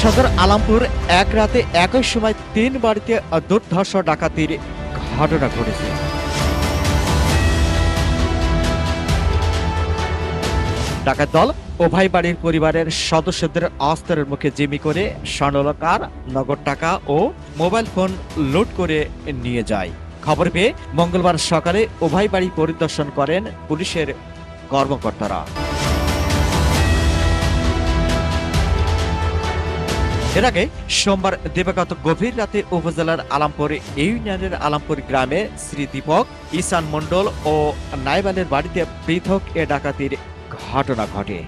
সদর আলামপুর এক রাতে একই সময় তিন বাড়িতে দুর্ধর্ষ ডাকাতির ঘটনা ঘটেছে। ডাকাত দল উভয় বাড়ির পরিবারের সদস্যদের অস্ত্রের মুখে জিমি করে স্বর্ণলকার নগদ টাকা ও মোবাইল ফোন লুট করে নিয়ে যায়। খবর পেয়ে মঙ্গলবার সকালে উভয় বাড়ি পরিদর্শন করেন পুলিশের কর্মকর্তারা। এর আগে সোমবার দিবাগত গভীর রাতে উপজেলার আলামপুর ইউনিয়নের আলামপুর গ্রামে শ্রী দীপক, ঈশান মণ্ডল ও নাইবালের বাড়িতে পৃথক এ ডাকাতির ঘটনা ঘটে।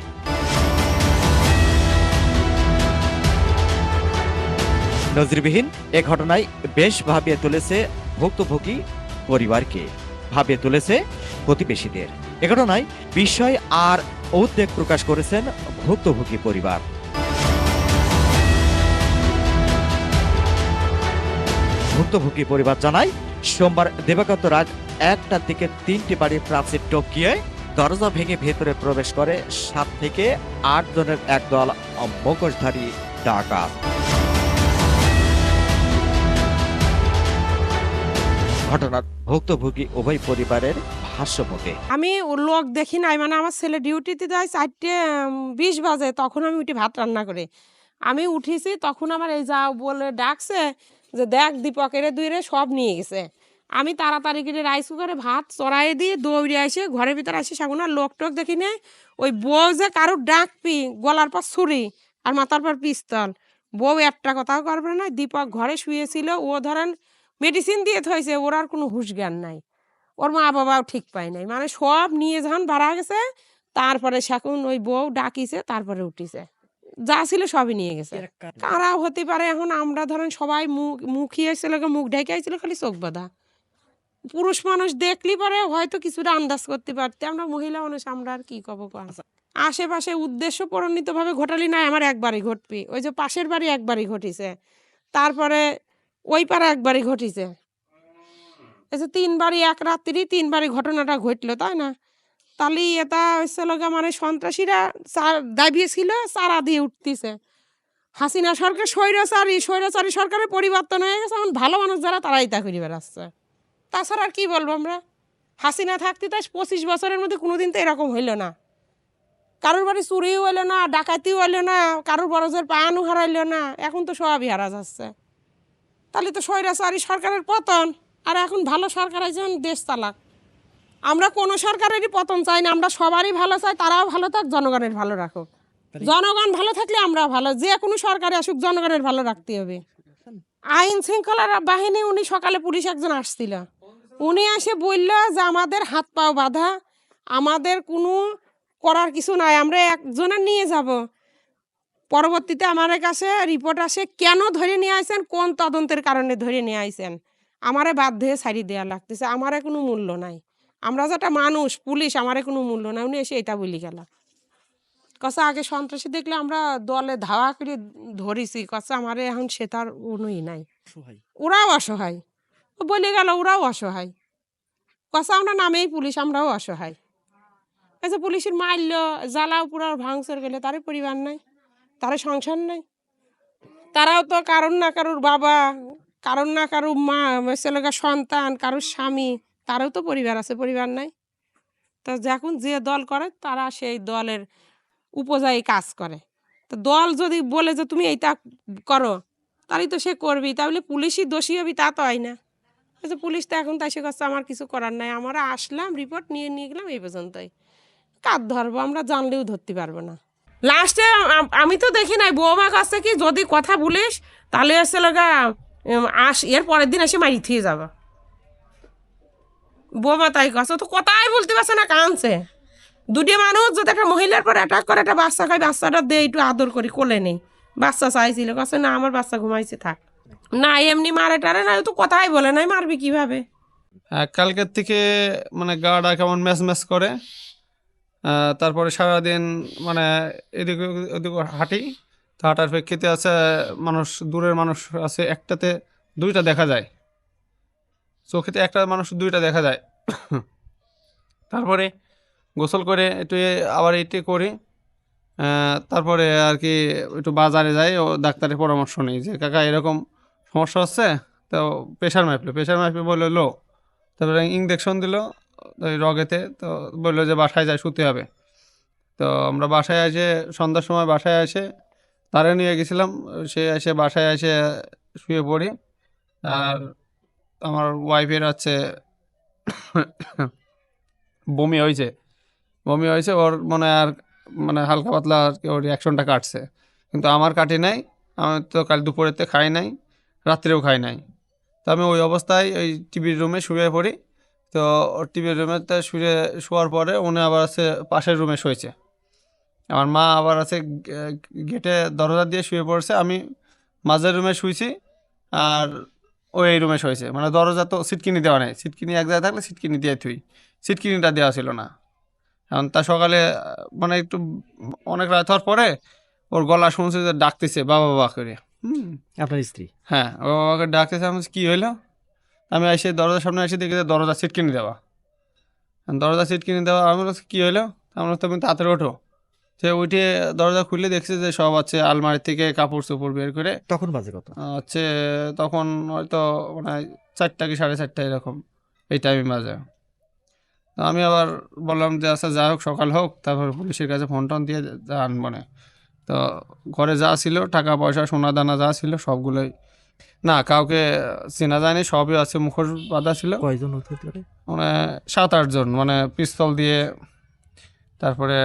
নজিরবিহীন এ ঘটনায় বেশ ভাবিয়ে তুলেছে ভুক্তভোগী পরিবারকে। ভাবিয়ে তুলেছে প্রতিবেশীদের। এ ঘটনায় বিস্ময় আর উদ্বেগ প্রকাশ করেছেন ভুক্তভোগী পরিবার। ভুক্তভোগী পরিবার জানায়, সোমবার দেবাগত রাত একটার দিকে তিনটি বাড়ির প্রাচীর টকিয়ে দরজা ভেঙে ভেতরে প্রবেশ করে সাত থেকে আট জনের একদল মুখোশধারী ডাকাত। ঘটনার ভুক্তভোগী উভয় পরিবারের আমি লোক দেখি নাই মানে আমার ছেলে ডিউটিতে যায় চারটে বিশ বাজে, তখন আমি উঠি ভাত রান্না করে। আমি উঠেছি, তখন আমার এই যা বলে ডাকছে যে দেখ দীপকের দুইরে সব নিয়ে গেছে। আমি তাড়াতাড়ি করে রাইস কুকারে ভাত চড়াই দিয়ে দৌড়ে আসে, ঘরের ভিতরে আসি সাগুন আর লোক টোক দেখি নে ওই বউ যে কারোর ডাকপি গলার পর ছুরি আর মাথার পর পিস্তল। বউ একটা কথাও করবে না, দীপক ঘরে শুয়েছিল, ও ধরেন মেডিসিন দিয়ে থইছে, ওর আর কোনো হুশ জ্ঞান নাই। ওর মা বাবাও ঠিক পায় নাই মানে সব নিয়ে যখন ভাড়া গেছে, তারপরে সেখন ওই বউ ডাকিছে, তারপরে উঠিছে। যা ছিল সবই নিয়ে গেছে। কারা? হতে পারে এখন আমরা ধরেন সবাই মুখ মুখিয়ে ছিল মুখ ঢেকে আইছিল খালি চোখ বাঁধা। পুরুষ মানুষ দেখলি পরে হয়তো কিছুটা আন্দাজ করতে পারতে। আমরা মহিলা মানুষ আমরা আর কি কব আশেপাশে উদ্দেশ্য প্রণীত ভাবে ঘটালি নাই আমার একবারই ঘটবি। ওই যে পাশের বাড়ি একবারই ঘটিছে। তারপরে ওই পারে একবারই ঘটিছে। এই যে তিনবারই এক রাত্রি তিনবারই ঘটনাটা ঘটলো তাই না? তাহলে এটা হচ্ছিল গিয়ে মানে সন্ত্রাসীরা চার দাবিয়েছিল চারা দিয়ে উঠতেছে। হাসিনা সরকার স্বৈরাচারী স্বৈরাচারী সরকারের পরিবর্তন হয়ে গেছে এখন ভালো মানুষ যারা, তারাই তা করে বেড়াচ্ছে। তাছাড়া আর কি বলব আমরা? হাসিনা থাকতে তাই পঁচিশ বছরের মধ্যে কোনোদিন তো এরকম হইল না। কারোর বাড়ি চুরিও হইল না, ডাকাতিও হইল না, কারোর বড়জোর পানও হারাইলো না, এখন তো সবই হারা যাচ্ছে। তাহলে তো স্বৈরাচারী সরকারের পতন, আর এখন ভালো সরকার আইছেন দেশ চালাক। আমরা কোনো সরকারেরই পতন চাই না আমরা সবারই ভালো চাই তারাও ভালো থাক জনগণের ভালো রাখুক। জনগণ ভালো থাকলে আমরা ভালো যে কোনো সরকারে আসুক জনগণের ভালো রাখতে হবে। আইন শৃঙ্খলার বাহিনী উনি সকালে পুলিশ একজন আসছিল। উনি এসে বলল যে আমাদের হাত পাও বাঁধা আমাদের কোনো করার কিছু নাই আমরা একজনের নিয়ে যাব। পরবর্তীতে আমার কাছে রিপোর্ট আসে কেন ধরে নিয়ে আসেন কোন তদন্তের কারণে ধরে নিয়ে আসেন আমারে বাধ্য হয়ে ছাড়ি দেওয়া লাগতেছে আমারে কোনো মূল্য নাই। আমরা যেটা মানুষ পুলিশ আমারে কোনো মূল্য নাই। উনি এসে এটা বলি গেল। কসা আগে সন্ত্রাসী দেখলে আমরা দলে ধাওয়া করে ধরেছি কসা আমারে এখন সে তার উনুই নাই। ওরাও অসহায়। ও বলে গেল ওরাও অসহায়। কসা আমরা নামেই পুলিশ আমরাও অসহায়। এই যে পুলিশের মারল জ্বালাও পুরো ভাঙচুর গেলে তারই পরিবার নাই তার সংসার নাই। তারাও তো কারোর না কারোর বাবা কারোর না কারোর মা ছেলেগা সন্তান কারোর স্বামী। তারও তো পরিবার আছে, পরিবার নাই। তো যখন যে দল করে, তারা সেই দলের উপজায়ী কাজ করে। তো দল যদি বলে যে, তুমি এইটা করো, তাহলে তো সে করবি তাহলে পুলিশই দোষী হবি, তা তো হয় না। যে পুলিশ তো এখন তাই সে কাছে আমার কিছু করার নাই। আমরা আসলাম রিপোর্ট নিয়ে নিয়ে গেলাম, এই পর্যন্তই। কার ধরবো? আমরা জানলেও ধরতে পারব না। লাস্টে আমি তো দেখি নাই বৌমা কাছে কি যদি কথা বলিস, তাহলে এসে লগা আস, এর পরের দিন এসে মারি থিয়ে যাবা। বৌমা তাই কাছে তো কথাই বলতে পারছে না কানছে দুটি মানুষ যদি একটা মহিলার পর অ্যাটাক করে, একটা বাচ্চা খাই বাচ্চাটা দে, একটু আদর করি, কোলে নেই। বাচ্চা চাইছিল কাছে না, আমার বাচ্চা ঘুমাইছে, থাক। না এমনি মারে টারে না তো কথাই বলে নাই, মারবি কীভাবে? কালকের থেকে মানে গাটা কেমন ম্যাচ ম্যাচ করে। তারপরে সারাদিন মানে এদিকে ওদিকে হাঁটি। তো হাঁটার প্রেক্ষিতে আছে, মানুষ, দূরের মানুষ আছে, একটাতে দুইটা দেখা যায়। চোখেতে একটা মানুষ দুইটা দেখা যায়। তারপরে গোসল করে একটু আবার এটি করি তারপরে আর কি একটু বাজারে যাই, ও ডাক্তারের পরামর্শ নিই যে, কাকা, এরকম সমস্যা হচ্ছে? তো প্রেশার মাপলো প্রেশার মাপলে বলল, লো। তারপরে ইঞ্জেকশন দিল, ওই রগেতে, তো বলল যে, বাসায় যায় শুতে হবে। তো আমরা বাসায় এসে, সন্ধ্যার সময় বাসায় এসে, তারে নিয়ে গেছিলাম, সে এসে বাসায় এসে শুয়ে পড়ি। আর আমার ওয়াইফের আছে, বমি হয়েছে বমি হয়েছে, ওর মানে আর মানে হালকা পাতলা আর কি ওর রিয়াকশনটা কাটছে। কিন্তু আমার কাটে নাই, আমি তো কাল দুপুরেতে খাই নাই, রাত্রেও খাই নাই। তো আমি ওই অবস্থায় ওই টিভির রুমে শুয়ে পড়ি। তো ওর টিভির রুমেতে শুয়ে, শোয়ার পরে উনি আবার আছে পাশের রুমে শুয়েছে। আমার মা আবার আছে গেটে দরজা দিয়ে শুয়ে পড়ছে, আমি মাঝের রুমে শুয়েছি আর ও এই রুমে শুয়েছে। মানে দরজা তো সিটকিনি দেওয়া নেই। সিটকিনি এক জায়গায় থাকলে সিটকিনি দিয়ে থুই। সিটকিনিটা দেওয়া ছিল না। এখন তা সকালে মানে একটু অনেক রাত হওয়ার পরে ওর গলা শুনছে যে ডাকতেছে বাবা বাবা করে। হুম। আপনার স্ত্রী? হ্যাঁ ও বাবাকে ডাকতেছে আমি কি হইল? আমি এসে দরজার সামনে এসে দেখি যে দরজা সিটকিনি দেওয়া। দরজা সিটকিনি দেওয়া আমি কী হইল? আমরা তুমি তাড়াতাড়ি ওঠো। সে উঠে দরজা খুলে দেখছে যে সব আছে আলমারি থেকে কাপড় চোপড় বের করে। তখন বাজে কত হচ্ছে তখন হয়তো মানে চারটা কি সাড়ে চারটা এরকম এই টাইমে বাজে। তো আমি আবার বললাম যে আচ্ছা যাই হোক সকাল হোক। তারপর পুলিশের কাছে ফোন টোন দিয়ে যা আনব না তো ঘরে যা ছিল টাকা পয়সা সোনা দানা যা ছিল সবগুলোই। না কাউকে চেনা যায়নি সবই আছে মুখোশ বাঁধা ছিল। কয়জন মানে সাত আটজন মানে পিস্তল দিয়ে তারপরে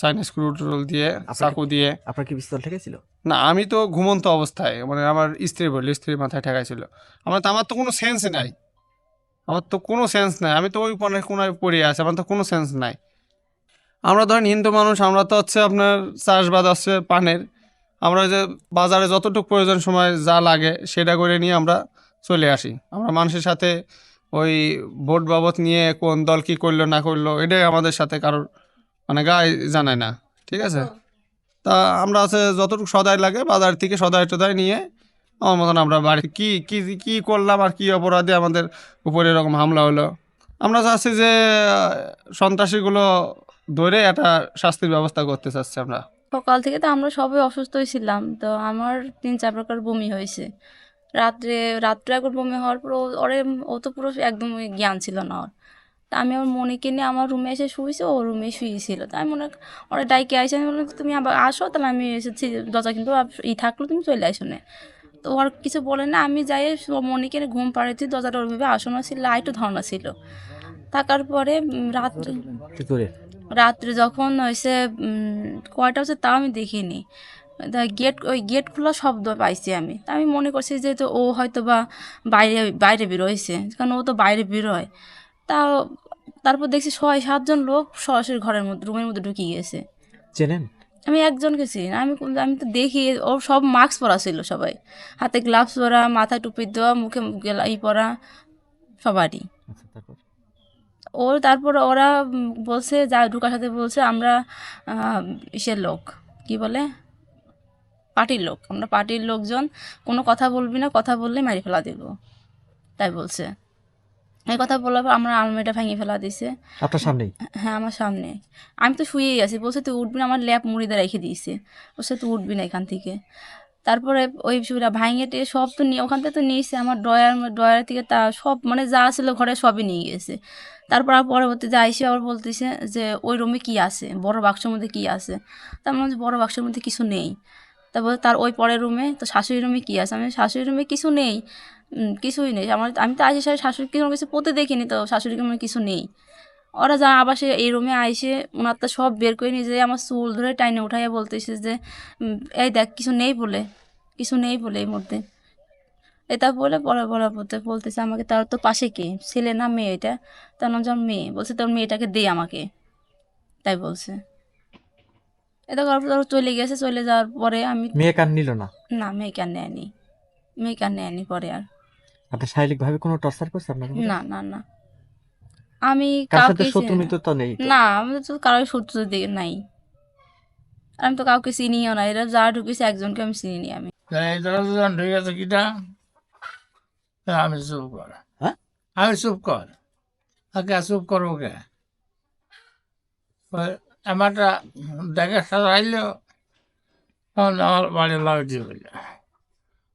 চাইনিজ স্ক্রু দিয়ে চাকু দিয়ে। আপনার কি পিস্তল ঠেকেছিল না আমি তো ঘুমন্ত অবস্থায় মানে আমার স্ত্রী বললি স্ত্রীর মাথায় ঠেকাইছিল। আমার তো আমার তো কোনো সেন্স নাই। আমার তো কোনো সেন্স নাই। আমি তো ওই পনেরো কোনায় পড়ে আছি আমার তো কোনো সেন্স নাই। আমরা ধরেন হিন্দু মানুষ আমরা তো হচ্ছে আপনার চাষবাদ হচ্ছে পানের। আমরা যে বাজারে যতটুকু প্রয়োজন সময় যা লাগে সেটা করে নিয়ে আমরা চলে আসি। আমরা মানুষের সাথে ওই ভোট বাবদ নিয়ে কোন দল কি করল না করল এটাই আমাদের সাথে কারোর মানে গায়ে জানায় না ঠিক আছে? তা আমরা আছে যতটুকু সদাই লাগে বাজার থেকে সদাই টদাই নিয়ে আমার মতন আমরা বাড়ি কি কি কি করলাম আর কি অপরাধে আমাদের উপরে এরকম হামলা হলো? আমরা চাচ্ছি যে সন্ত্রাসীগুলো ধরে একটা শাস্তির ব্যবস্থা করতে চাচ্ছি আমরা। সকাল থেকে তো আমরা সবাই অসুস্থই ছিলাম তো আমার তিন চার প্রকার বমি হয়েছে। রাত্রে রাত্রে একবার বমি হওয়ার পর ওরে ও তো পুরো একদম জ্ঞান ছিল না ওর। তা আমি ওর মনিকে নিয়ে আমার রুমে এসে শুয়েছি ও রুমে শুয়েছিল। তাই মনে ওরা ডাইকে আইসে? আমি বললাম তুমি আবার আসো তাহলে আমি এসেছি দরজা কিন্তু ই থাকল তুমি চলে আসো না। তো ওর কিছু বলে না আমি যাই মনিকে ঘুম পাড়েছি দরজাটা ওইভাবে আসনো ছিল লাইটও ধরানো ছিল। থাকার পরে রাত্রে রাত্রে যখন হয়েছে কয়টা হচ্ছে তাও আমি দেখিনি। তা গেট ওই গেট খোলা শব্দ পাইছি আমি। তা আমি মনে করছি যে তো ও হয়তো বা বাইরে বাইরে বেরোয়ছে কারণ ও তো বাইরে বেরোয়। তাও তারপর দেখছি ছয় সাতজন লোক সরাসরি ঘরের মধ্যে রুমের মধ্যে ঢুকিয়ে গেছে। চেনেন? আমি একজনকে চিনি না। আমি কোন- আমি তো দেখি ওর সব মাস্ক পরা ছিল সবাই। হাতে গ্লাভস পরা মাথায় টুপি দেওয়া মুখে ই পরা সবারই। ও তারপর ওরা বলছে যা ঢুকার সাথে বলছে আমরা ইসের লোক। কি বলে? পার্টির লোক। আমরা পার্টির লোকজন কোনো কথা বলবি না কথা বললে মারি ফেলা দিব। তাই বলছে। এই কথা বলার পর আমরা আলমারিটা ভেঙে ফেলা দিছে। আপনার সামনেই হ্যাঁ আমার সামনে। আমি তো শুয়েই আছি। বলছে তুই উঠবি না। আমার ল্যাপ মুড়িতে রেখে দিয়েছে। বলছে তুই উঠবি না এখান থেকে। তারপরে ওই সুবিধা ভাঙে টেয়ে সব তো নিয়ে ওখান থেকে তো নিয়েছে। আমার ড্রয়ার ড্রয়ার থেকে তা সব মানে যা ছিল ঘরে সবই নিয়ে গেছে। তারপর আর পরবর্তীতে আইসে আবার বলতেছে যে ওই রুমে কি আছে? বড় বাক্সের মধ্যে কি আছে? তার মানে বড় বাক্সের মধ্যে কিছু নেই। তারপর তার ওই পরের রুমে তো শাশুড়ি রুমে কি আছে? আমি শাশুড়ি রুমে কিছু নেই। কিছুই নেই। আমার, আমি তো আইসে শাশুড়ি কোনো কিছু পড়তে দেখিনি, তো শাশুড়ি রুমে কিছু নেই। ওরা যা, আবার সে এই রুমে আইসে ওনার তো সব বের করে নিয়ে যায় আমার চুল ধরে টাইনে উঠাইয়া বলতেছে যে এই দেখ, কিছু নেই বলে, কিছু নেই বলে এই মধ্যে এটা বলে পরে পরে বলতে, বলতেছে আমাকে, তার তো পাশে কে? ছেলে না মেয়ে এটা? তার নাম মেয়ে। বলছে, তোর মেয়েটাকে দে আমাকে। তাই বলছে। এটা করার পর চলে গেছে চলে যাওয়ার পরে আমি মেয়ে কান নিল না? না মেয়েকে আর নেয়নি। মেয়েকে আর নেয়নি পরে আর। আপনার শারীরিক ভাবে কোনো টর্চার করছে আপনার না না না। আমি কাউকে শত্রু মিত্র তো নেই না আমাদের তো কারোর শত্রু দিকে নাই। আমি তো কাউকে চিনিও না। এরা যা ঢুকেছে একজনকে আমি চিনি নি আমি। ঢুকে গেছে কিটা? আমি চুপ কর। হ্যাঁ? আমি চুপ কর। আগে চুপ করব কে? আমারটা সাথে আইলো তখন আমার বাড়ির লাগে দিয়ে গেল।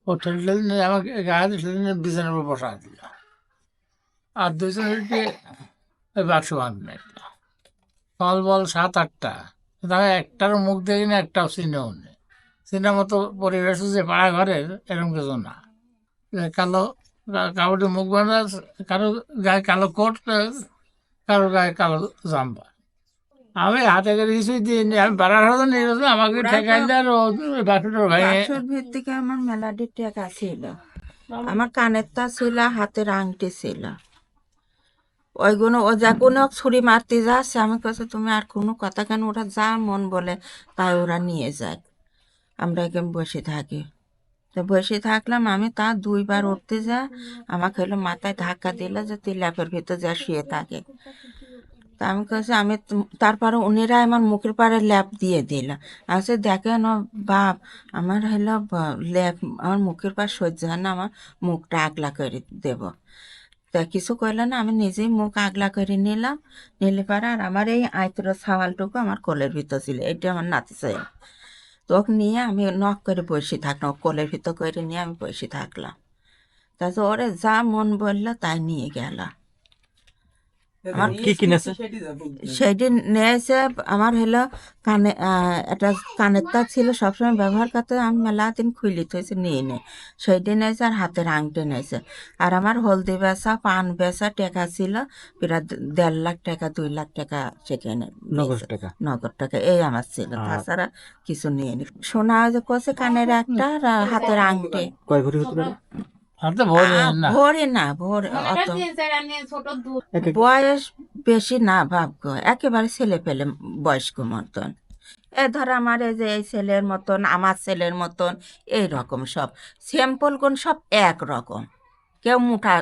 ও ঠেলে নিয়ে আমাকে গায়ে ঠেলে নিয়ে বিছানার উপর বসা দিল। আর দুজন উঠে ওই বাক্স বাঁধবে ফল বল সাত, আটটা। আমি একটার মুখ দেখি না, একটাও চিনেও নেই। চিনার মতো পরিবেশ যে পাড়া ঘরের এরকম কিছু না। কালো কাপড়ে মুখ বাঁধা কারও গায়ে কালো কোট, কারও গায়ে কালো জাম্বা আমি হাতে করে কিছুই দিইনি আমি বাড়ার হতো নিয়ে গেছিলাম আমাকে ঠেকাইলে আর বাসুটা ভেঙে বাক্সর ভিত্তিকে আমার মেলাডি টাকা ছিল। আমার কানেরটা ছিল হাতের আংটি ছিল। ওইগুলো ও যা কোনো ছুরি মারতে যাচ্ছে আমি কাছে তুমি আর কোনো কথা কেন ওরা যা মন বলে তাই ওরা নিয়ে যায়। আমরা এখানে বসে থাকি। তো বসে থাকলাম আমি তা দুইবার উঠতে যা আমাকে হলো মাথায় ধাক্কা দিল যে তুই ল্যাপের ভিতর যা শুয়ে থাকে। তা আমি কাছে আমি তারপরে উনিরা আমার মুখের পাড়ে ল্যাপ দিয়ে দিল। আছে দেখেন বাপ, আমার ব- ল্যাপ, আমার মুখের পাশ সহ্য হয় না, আমার মুখটা আগলা করে দেব। তা কিছু কইলো না, আমি নিজেই মুখ আগলা করে নিলাম। নিলে পারে আর আমার এই আয়তর সাওয়ালটুকু আমার কোলের ভিতর ছিল, এটা আমার নাতি চাই তোকে নিয়ে আমি নখ করে বসে থাকলাম কোলের ভিতর করে নিয়ে আমি বসে থাকলাম। তাতে ওরে যা মন বলল তাই নিয়ে গেল। আমার কি কিনেছে সেদিন নিয়েছে আমার হলো কানে আহ, একটা কানের তার ছিল সবসময় ব্যবহার করতে আমি মেলা দিন খুলি থইছে নিয়ে নে। সেইদিন নিয়েছে আর হাতের আংটি নিয়েছে আর আমার হলদি বেচা পান বেচা টাকা ছিল প্রায় দেড় লাখ টাকা দুই লাখ টাকা সেখানে নগদ টাকা? নগদ টাকা এই আমার ছিল। তাছাড়া কিছু নিয়ে নি। সোনা ওই যে কষে কানের একটা আর হাতের আংটি কয় ভরি হতে পারে হাতে ভরে না। ভোরে অত বয়স বেশি না ভাবগো একেবারে ছেলে পেলে বয়স্ক মতন। এ ধর আমার এই যে এই ছেলের মতন আমার ছেলের মতন এই রকম সব। স্যাম্পল কোন সব এক রকম। কেউ মুঠা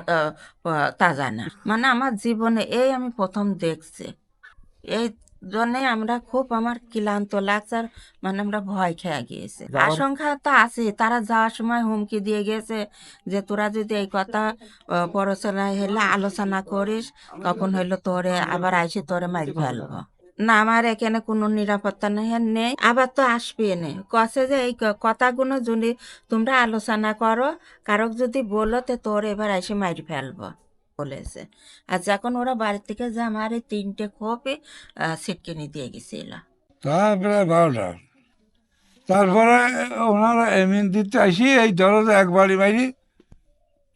তাজা না। মানে আমার জীবনে এই আমি প্রথম দেখছি। এই জন্যে আমরা খুব আমার ক্লান্ত লাগছে আর মানে আমরা ভয় খেয়ে গিয়েছে। আশঙ্কা তো আছে তারা যাওয়ার সময় হুমকি দিয়ে গেছে যে তোরা যদি এই কথা পড়াশোনায় হলে আলোচনা করিস তখন হইল তোরে আবার আইসে তোরে মারি ফেলব। না আমার এখানে কোনো নিরাপত্তা নেই নেই আবার তো আসবে নে। কছে যে এই কথাগুলো যদি তোমরা আলোচনা করো কারক যদি বলো তো তোর এবার এসে মারি ফেলব। বলেছে আর যখন ওরা বাড়ি থেকে যে আমার এই তিনটে খোপে সিটকিনি দিয়ে গেছিল। তা প্রায় বারোটা। তারপরে ওনারা এমনি দিতে আসি, এই দরজা এক বাড়ি মারি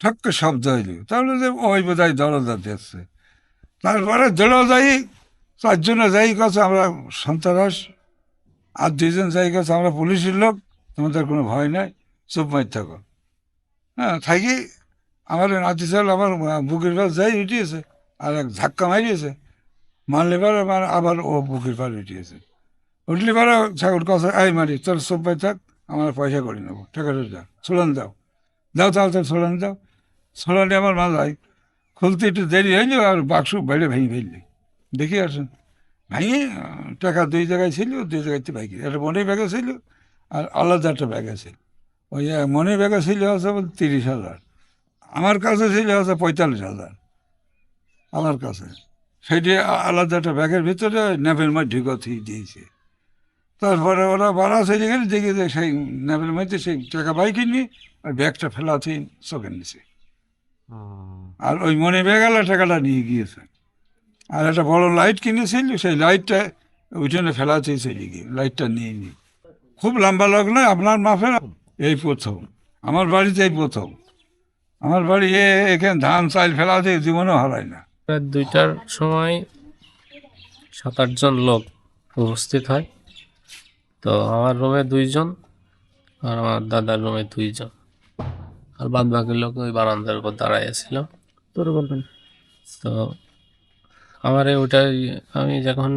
ঠক্ক শব্দ হইল। তাহলে যে ওই বোধ হয় দরজা দেখছে তারপরে দৌড়াও যাই, চারজনে যাই কাছে আমরা সন্ত্রাস, আর দুইজন যাই কাছে আমরা পুলিশের লোক, তোমাদের কোনো ভয় নাই, চুপ মার থাকো। হ্যাঁ থাকি আমার নাতি ছেলে আমার বুকের পাশ যাই উঠিয়েছে আর এক ধাক্কা মারিয়েছে মারলে পারে আমার আবার ও বুকের পাড়ে উঠিয়েছে উঠলে পারে ছাগল কথা আই মারি, তোর সব পাই থাক, আমার পয়সা করে নেব টাকাটা দাও সোলান দাও। দাও তাহলে তোর সোলান দাও। সোলানে আমার মাথায় খুলতে একটু দেরি হইল, আর বাক্স বাইরে ভেঙে ফেললি। দেখি আসেন। ভেঙে টাকা দুই জায়গায় ছিল, দুই জায়গাতে ভাঙি একটা মনে ব্যাগে ছিল, আর আলাদা একটা ব্যাগে ছিল ওই মনে ব্যাগে ছিল বল তিরিশ হাজার। আমার কাছে ছিল হচ্ছে পঁয়তাল্লিশ হাজার। আমার কাছে। সেটি আলাদা একটা ব্যাগের ভিতরে ন্যাপের মধ্যে ঢুকতে দিয়েছে। তারপরে ওরা বাড়া চলে গেলে দেখি যে সেই ন্যাপের মধ্যে সেই টাকা বাইক নিয়ে আর ব্যাগটা ফেলাতে চোখের নিচে আর ওই মনে ব্যাগালা টাকাটা নিয়ে গিয়েছে। আর একটা বড় লাইট কিনেছিল সেই লাইটটা উঠোনে ফেলাতেই চলে গিয়ে লাইটটা নিয়ে নি। খুব লম্বা লগ্ন আপনার মাফের এই প্রথম। আমার বাড়িতে এই প্রথম। আমার বাড়ি এ এখানে ধান চাল ফেলাতে জীবনও হারায় না। প্রায় দুইটার সময় সাত আটজন লোক উপস্থিত হয়। তো আমার রুমে দুইজন আর আমার দাদার রুমে দুইজন। আর বাদ বাকি লোক ওই বারান্দার উপর দাঁড়ায় ছিল তোর বলবেন? তো আমার এই ওটাই আমি যখন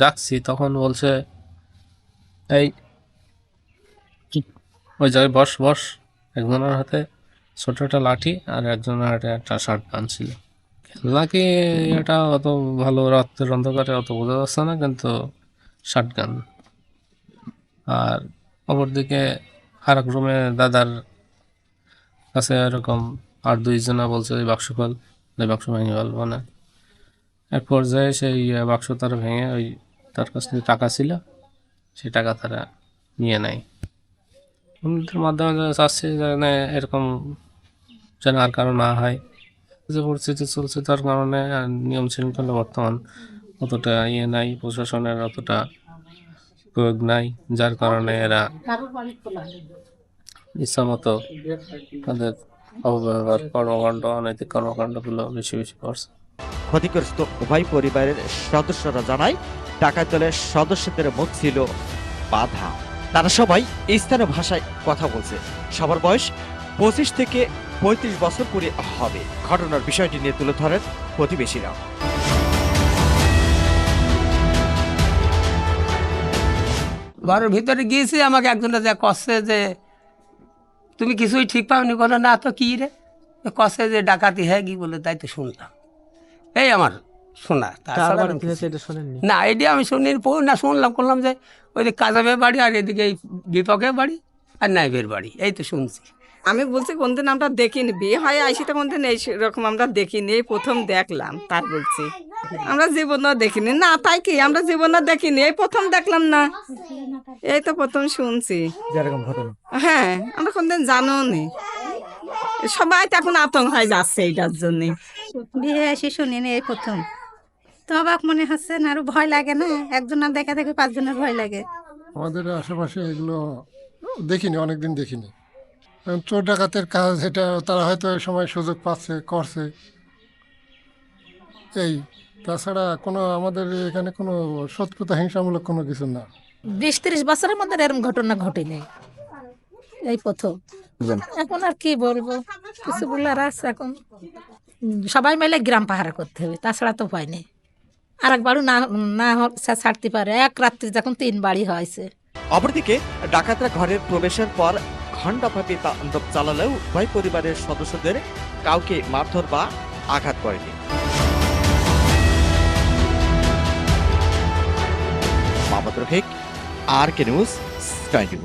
যাচ্ছি তখন বলছে এই ওই জায়গায় বস বস একজনের হাতে ছোট একটা লাঠি আর একজনের হাতে একটা শার্ট গান ছিল নাকি এটা অত ভালো রাত্রের অন্ধকারে অত বোঝা যাচ্ছে না, কিন্তু শার্ট গান। আর অপরদিকে আর এক রুমে দাদার কাছে এরকম আর দুইজনা বলছে ওই বাক্স খোল ওই বাক্স ভেঙে ফেলব না। এক পর্যায়ে সেই বাক্স তার ভেঙে ওই তার কাছ টাকা ছিল, সেই টাকা তারা নিয়ে নেয়। আমাদের মাধ্যমে যারা চাচ্ছি যেন এরকম যেন আর কারও না হয়। যে পরিস্থিতি চলছে তার কারণে নিয়ম শৃঙ্খলা বর্তমান অতটা ইয়ে নাই, প্রশাসনের অতটা প্রয়োগ নাই, যার কারণে এরা ইচ্ছা মতো তাদের অপব্যবহার, কর্মকাণ্ড, অনৈতিক কর্মকাণ্ডগুলো বেশি বেশি করছে। ক্ষতিগ্রস্ত উভয় পরিবারের সদস্যরা জানায় টাকা দলের সদস্যদের মুখ ছিল বাধা। তারা সবাই স্থানীয় ভাষায় কথা বলছে। সবার বয়স পঁচিশ থেকে পঁয়ত্রিশ বছর করে হবে। ঘটনার বিষয়টি নিয়ে তুলে ধরেন প্রতিবেশীরা। ঘরের ভিতরে গিয়েছি, আমাকে একজনে যা কষছে যে, তুমি কিছুই ঠিক পাওনি? বলো, না তো কী রে? কষে যে, ডাকাতি হ্যাঁ কি? বলে, তাই তো শুনলাম। এই আমার শোনা আমি না এটি আমি শুনি না শুনলাম করলাম যে ওই যে কাজাবের বাড়ি আর এদিকে এই বিপকের বাড়ি আর নাইবের বাড়ি এই তো শুনছি। আমি বলছি কোনদিন আমরা দেখিনি বিয়ে হয় আইসি তো কোনদিন এই রকম আমরা দেখিনি এই প্রথম দেখলাম তার বলছি। আমরা জীবনও দেখিনি। না তাই কি আমরা জীবনও দেখিনি এই প্রথম দেখলাম না। এই তো প্রথম শুনছি। হ্যাঁ আমরা কোনদিন জানো নি সবাই তো এখন আতঙ্ক হয়ে যাচ্ছে এইটার জন্যে। বিয়ে এসে শুনিনি এই প্রথম। তো অবাক মনে হচ্ছে না আরও ভয় লাগে না? একজনের দেখা দেখে পাঁচজনের ভয় লাগে। আমাদের আশেপাশে এগুলো দেখিনি অনেকদিন দেখিনি। চোর ডাকাতের কাজ এটা তারা হয়তো এই সময় সুযোগ পাচ্ছে করছে। এই তাছাড়া কোনো আমাদের এখানে কোনো শত্রুতা হিংসামূলক কোনো কিছু না। বিশ ত্রিশ বছরের মধ্যে এরকম ঘটনা ঘটেনি। এই প্রথম। এখন আর কি বলব? কিছু বলার আছে এখন। সবাই মিলে গ্রাম পাহারা করতে হবে তাছাড়া তো উপায় নেই। আর এক বাড়ি না না ছাড়তে পারে। এক রাত্রি যখন তিন বাড়ি হয়েছে। অপরদিকে ডাকাতরা ঘরের প্রবেশের পর ঘণ্টাব্যাপী তাণ্ডব চালালেও উভয় পরিবারের সদস্যদের কাউকে মারধর বা আঘাত করেনি। Mohammad Rafiq R K news twenty